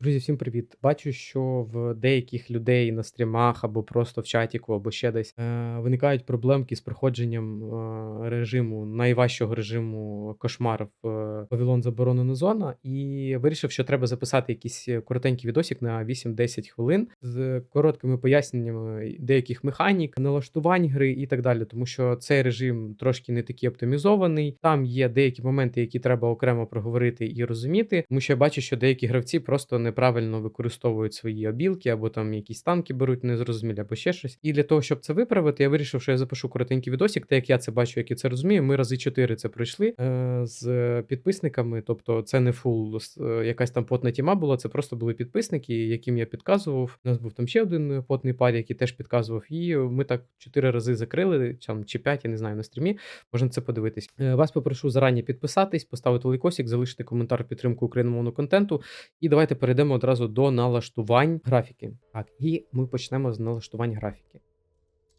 Друзі, всім привіт! Бачу, що в деяких людей на стрімах або просто в чатіку, або ще десь е, виникають проблемки з проходженням е, режиму, найважчого режиму кошмар в е, Вавилон Заборонена зона, і вирішив, що треба записати якийсь коротенький відосик на 8-10 хвилин з короткими поясненнями деяких механік, налаштувань гри і так далі. Тому що цей режим трошки не такий оптимізований. Там є деякі моменти, які треба окремо проговорити і розуміти. Тому що я бачу, що деякі гравці просто неправильно використовують свої обілки, або там якісь танки беруть незрозумілі, або ще щось. І для того, щоб це виправити, я вирішив, що я запишу коротенький відосик, так як я це бачу, як я це розумію. Ми рази чотири це пройшли е, з підписниками. Тобто, це не фул е, якась там потна тіма була. Це просто були підписники, яким я підказував. У нас був там ще один потний пар, який теж підказував. І ми так чотири рази закрили, там чи п'ять, я не знаю на стрімі. Можна це подивитись. Е, Вас попрошу зарані підписатись, поставити лайкосик, залишити коментар підтримку україномовного контенту. І давайте перейдемо одразу до налаштувань графіки. Так, і ми почнемо з налаштувань графіки.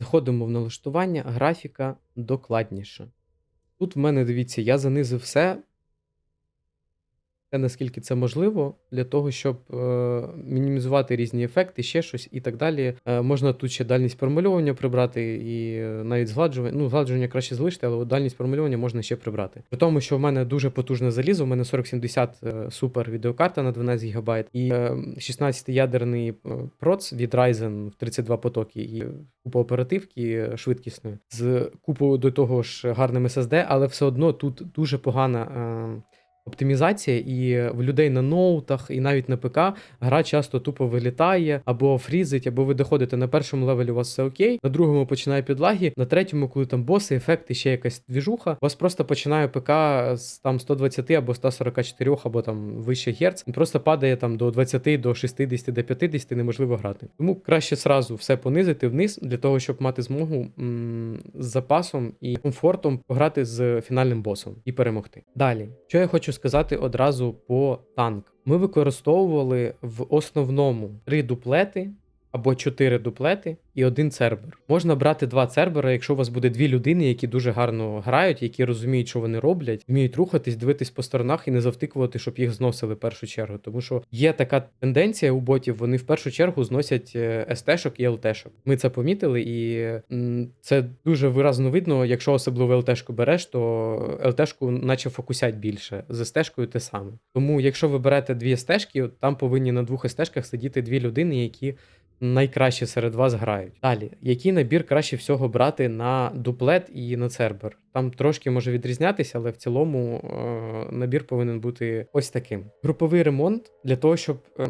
Заходимо в налаштування, графіка докладніше. Тут в мене, дивіться, я занизив все. Те, наскільки це можливо, для того, щоб е, мінімізувати різні ефекти, ще щось і так далі. Е, можна тут ще дальність промальовування прибрати, і е, навіть згладжування. Ну, згладжування краще залишити, але дальність промальовування можна ще прибрати. При тому, що в мене дуже потужне залізо, у мене 4070 е, супер відеокарта на 12 ГБ і е, 16-ядерний е, проц від Ryzen в 32 потоки і купа оперативки е, швидкісної з купою до того ж гарним SSD, але все одно тут дуже погана. Е, Оптимізація, і в людей на ноутах, і навіть на ПК гра часто тупо вилітає або фрізить, або ви доходите на першому левелі, у вас все окей, на другому починає підлаги, на третьому, коли там боси, ефекти, ще якась двіжуха, у вас просто починає ПК з там 120 або 144, або там вище герц, він просто падає там до 20, до 60, до 50, неможливо грати. Тому краще сразу все понизити вниз для того, щоб мати змогу м з запасом і комфортом пограти з фінальним босом і перемогти. Далі, що я хочу сказати одразу по танк. Ми використовували в основному три дуплети або чотири дуплети і один цербер. Можна брати два цербера, якщо у вас буде дві людини, які дуже гарно грають, які розуміють, що вони роблять, вміють рухатись, дивитись по сторонах і не завтикувати, щоб їх зносили в першу чергу. Тому що є така тенденція у ботів, вони в першу чергу зносять е, СТ-шок і ЛТ-шок. Ми це помітили, і це дуже виразно видно. Якщо особливо ЛТ-шку береш, то ЛТ-шку наче фокусять більше. З СТ-шкою те саме. Тому, якщо ви берете дві СТ-шки, там повинні на двох СТ-шках сидіти дві людини, які найкраще серед вас грають. Далі, який набір краще всього брати на дуплет і на цербер? Там трошки може відрізнятися, але в цілому е набір повинен бути ось таким. Груповий ремонт для того, щоб. Е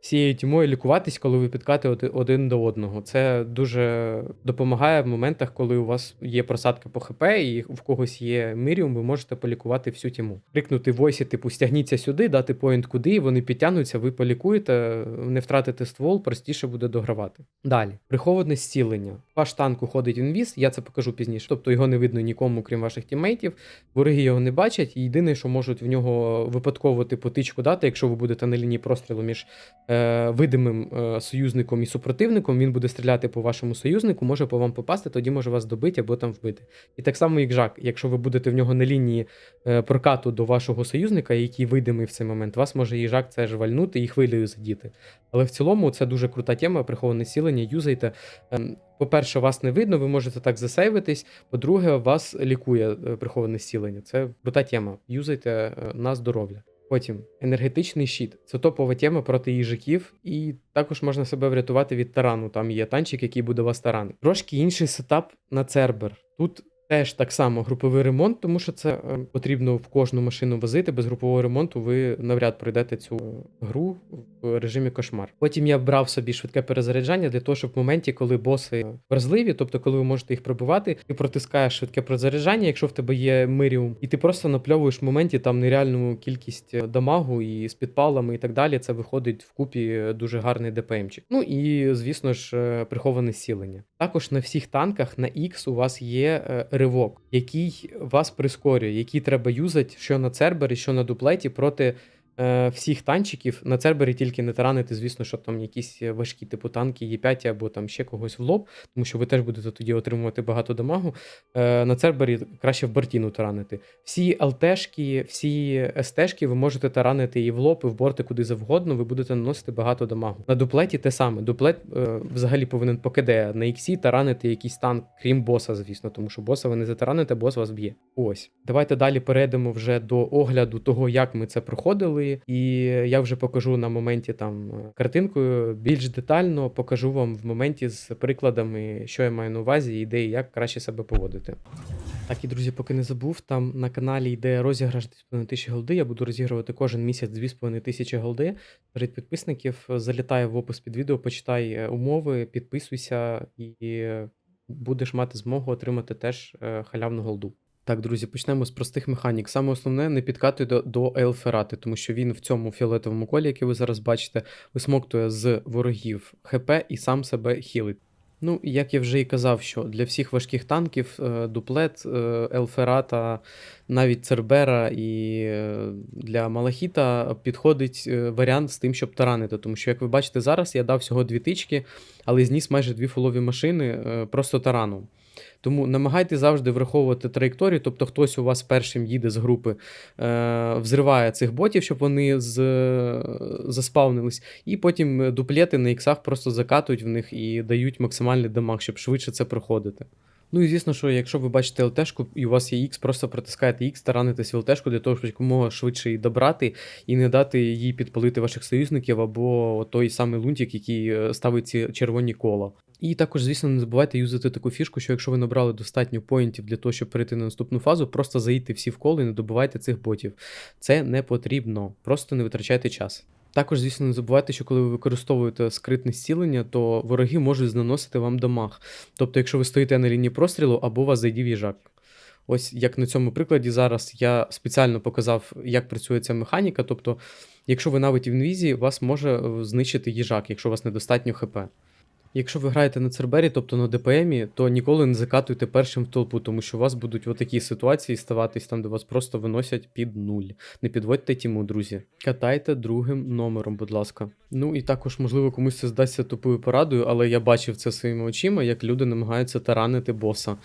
Всією тімою лікуватись, коли ви підкати один до одного. Це дуже допомагає в моментах, коли у вас є просадка по ХП, і в когось є миріум, ви можете полікувати всю тіму. Крикнути войсі, типу, стягніться сюди, дати поінт куди, вони підтягнуться, ви полікуєте, не втратите ствол, простіше буде догравати. Далі, приховане зцілення. Ваш танк уходить інвіз, я це покажу пізніше. Тобто його не видно нікому, крім ваших тіммейтів. Вороги його не бачать, і єдине, що можуть в нього випадково типу тичку дати, якщо ви будете на лінії прострілу між. Е, видимим е, союзником і супротивником, він буде стріляти по вашому союзнику, може по вам попасти, тоді може вас добити або там вбити. І так само, як жак, якщо ви будете в нього на лінії е, прокату до вашого союзника, який видимий в цей момент, вас може їжак це ж вальнути і хвилею задіти. Але в цілому це дуже крута тема, приховане сілення, юзайте. Ем, по-перше, вас не видно, ви можете так засейвитись. По-друге, вас лікує приховане зцілення. Це крута тема. Юзайте на здоров'я. Потім енергетичний щит це топова тема проти їжаків, і також можна себе врятувати від тарану. Там є танчик, який буде вас тарани. Трошки інший сетап на цербер. Тут Теж так само груповий ремонт, тому що це е, потрібно в кожну машину возити. Без групового ремонту ви навряд пройдете цю гру в режимі кошмар. Потім я брав собі швидке перезаряджання для того, щоб в моменті, коли боси вразливі, тобто коли ви можете їх пробивати, ти протискаєш швидке перезаряджання, якщо в тебе є миріум, і ти просто напльовуєш в моменті там нереальну кількість е, дамагу і з підпалами і так далі. Це виходить вкупі дуже гарний ДПМчик. Ну і звісно ж, е, приховане сілення. Також на всіх танках на X у вас є ривок, який вас прискорює, який треба юзати що на цербері, що на дуплеті проти е, всіх танчиків на Цербері тільки не таранити, звісно, що там якісь важкі, типу танки Є5 або там ще когось в лоб, тому що ви теж будете тоді отримувати багато дамагу. Е, на Цербері краще в бортіну таранити. Всі ЛТшки, всі СТшки ви можете таранити і в лоб, і в борти куди завгодно, ви будете наносити багато дамагу. На дуплеті те саме. Дуплет е, взагалі повинен по КД на іксі таранити якийсь танк, крім боса, звісно, тому що боса ви не затараните, бос вас б'є. Ось. Давайте далі перейдемо вже до огляду того, як ми це проходили. І я вже покажу на моменті там е, картинкою більш детально покажу вам в моменті з прикладами, що я маю на увазі, і ідеї, як краще себе поводити. Так, і друзі, поки не забув, там на каналі йде розіграш 2,5 тисячі голди. Я буду розігрувати кожен місяць 2,5 тисячі голди. Серед підписників залітай в опис під відео, почитай е, умови, підписуйся і будеш мати змогу отримати теж е, халявну голду. Так, друзі, почнемо з простих механік. Саме основне не підкатуй до, до Елферати, тому що він в цьому фіолетовому колі, який ви зараз бачите, висмоктує з ворогів ХП і сам себе хілить. Ну, як я вже і казав, що для всіх важких танків е, дуплет, Елферата, навіть Цербера і е, для Малахіта підходить е, варіант з тим, щоб таранити. Тому що, як ви бачите, зараз я дав всього дві тички, але зніс майже дві фулові машини просто тараном. Тому намагайтеся завжди враховувати траєкторію, тобто хтось у вас першим їде з групи, е, взриває цих ботів, щоб вони з, заспавнились, і потім дуплети на іксах просто закатують в них і дають максимальний дамаг, щоб швидше це проходити. Ну і звісно, що якщо ви бачите ЛТшку і у вас є X, просто протискаєте X, таранитесь в ЛТшку для того, щоб якомога швидше її добрати і не дати їй підпалити ваших союзників або той самий лунтик, який е, ставить ці червоні кола. І також, звісно, не забувайте юзати таку фішку, що якщо ви набрали достатньо поінтів для того, щоб перейти на наступну фазу, просто заїдьте всі в коло і не добивайте цих ботів. Це не потрібно, просто не витрачайте час. Також, звісно, не забувайте, що коли ви використовуєте скритне зцілення, то вороги можуть наносити вам дамаг. Тобто, якщо ви стоїте на лінії прострілу, або вас зайдів їжак. Ось як на цьому прикладі зараз я спеціально показав, як працює ця механіка. Тобто, якщо ви навіть в інвізії, вас може знищити їжак, якщо у вас недостатньо ХП. Якщо ви граєте на Цербері, тобто на ДПМі, то ніколи не закатуйте першим в толпу, тому що у вас будуть отакі ситуації ставатись там, де вас просто виносять під нуль. Не підводьте тіму, друзі. Катайте другим номером, будь ласка. Ну і також, можливо, комусь це здасться тупою порадою, але я бачив це своїми очима, як люди намагаються таранити боса.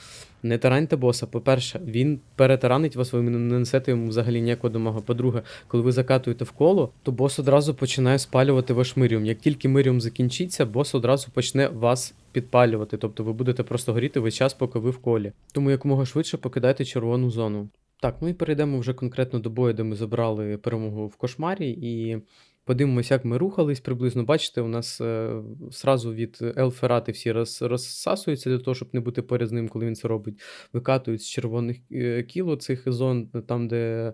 Не тараньте боса. По-перше, він перетаранить вас, ви не несете йому взагалі ніякого домага. По-друге, коли ви закатуєте в коло, то бос одразу починає спалювати ваш миріум. Як тільки миріум закінчиться, бос одразу почне вас підпалювати. Тобто ви будете просто горіти весь час, поки ви в колі. Тому якомога швидше покидайте червону зону. Так, ну і перейдемо вже конкретно до бою, де ми забрали перемогу в кошмарі і. Подивимося, як ми рухались приблизно. Бачите, у нас е, сразу від Елферати всі роз, розсасуються для того, щоб не бути поряд з ним, коли він це робить. Викатують з червоних е, кіло цих зон, там, де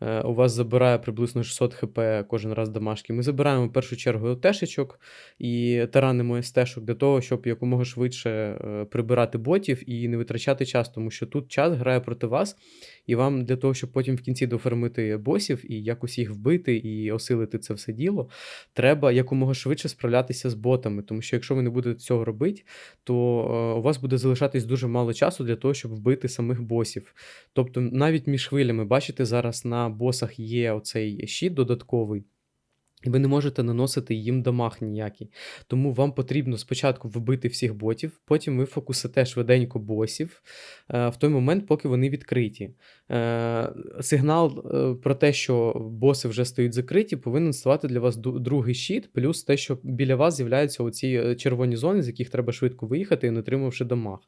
у вас забирає приблизно 600 хп кожен раз домашки. Ми забираємо в першу чергу ЛТшечок і таранимо СТшок для того, щоб якомога швидше е, прибирати ботів і не витрачати час, тому що тут час грає проти вас. І вам для того, щоб потім в кінці дофермити босів і якось їх вбити і осилити це все діло, треба якомога швидше справлятися з ботами. Тому що якщо ви не будете цього робити, то е, у вас буде залишатись дуже мало часу для того, щоб вбити самих босів. Тобто, навіть між хвилями, бачите, зараз на босах є оцей щит додатковий. І ви не можете наносити їм дамаг ніякий. Тому вам потрібно спочатку вбити всіх ботів, потім ви фокусите швиденько босів е, в той момент, поки вони відкриті. Е, сигнал е, про те, що боси вже стають закриті, повинен ставати для вас другий щит, плюс те, що біля вас з'являються оці червоні зони, з яких треба швидко виїхати, не отримавши дамаг.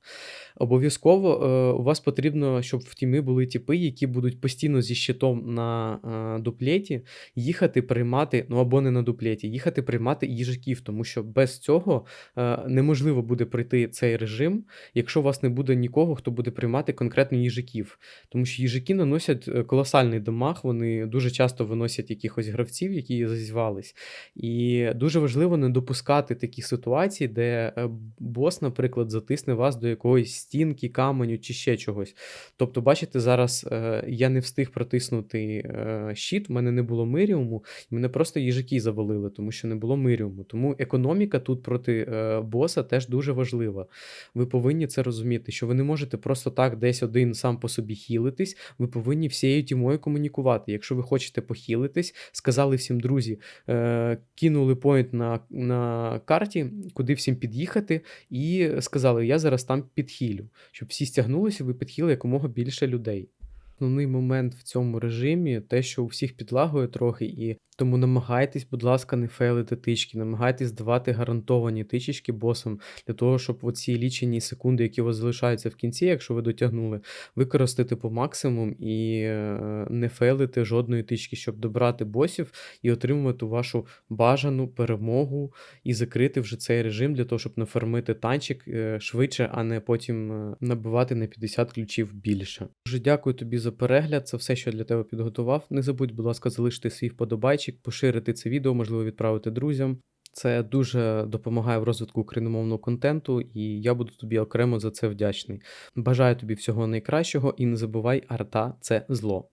Обов'язково у вас потрібно, щоб в тіми були тіпи, які будуть постійно зі щитом на дуплеті їхати, приймати. ну або не на дуплеті, їхати приймати їжаків, тому що без цього е, неможливо буде пройти цей режим, якщо у вас не буде нікого, хто буде приймати конкретно їжаків. Тому що їжаки наносять е, колосальний дамаг, вони дуже часто виносять якихось гравців, які зазівались. І дуже важливо не допускати такі ситуації, де е, бос, наприклад, затисне вас до якоїсь стінки, каменю чи ще чогось. Тобто, бачите, зараз я не встиг протиснути щит, в мене не було миріуму, мене просто їжаки завалили, тому що не було миріуму. Тому економіка тут проти е, боса теж дуже важлива. Ви повинні це розуміти, що ви не можете просто так десь один сам по собі хілитись. Ви повинні всією тімою комунікувати. Якщо ви хочете похилитись, сказали всім друзі, е, кинули поінт на, на карті, куди всім під'їхати, і сказали, я зараз там підхилю, щоб всі стягнулися, ви підхили якомога більше людей. Основний момент в цьому режимі те, що у всіх підлагує трохи, і тому намагайтесь, будь ласка, не фейлити тички, намагайтесь давати гарантовані тичечки босам для того, щоб оці лічені секунди, які у вас залишаються в кінці, якщо ви дотягнули, використати по максимум і е, не фейлити жодної тички, щоб добрати босів і отримувати вашу бажану перемогу і закрити вже цей режим для того, щоб нафармити танчик е, швидше, а не потім е, набивати на 50 ключів більше. Дуже дякую тобі за перегляд. Це все, що я для тебе підготував. Не забудь, будь ласка, залишити свій вподобайчик, поширити це відео, можливо, відправити друзям. Це дуже допомагає в розвитку україномовного контенту, і я буду тобі окремо за це вдячний. Бажаю тобі всього найкращого і не забувай, арта це зло.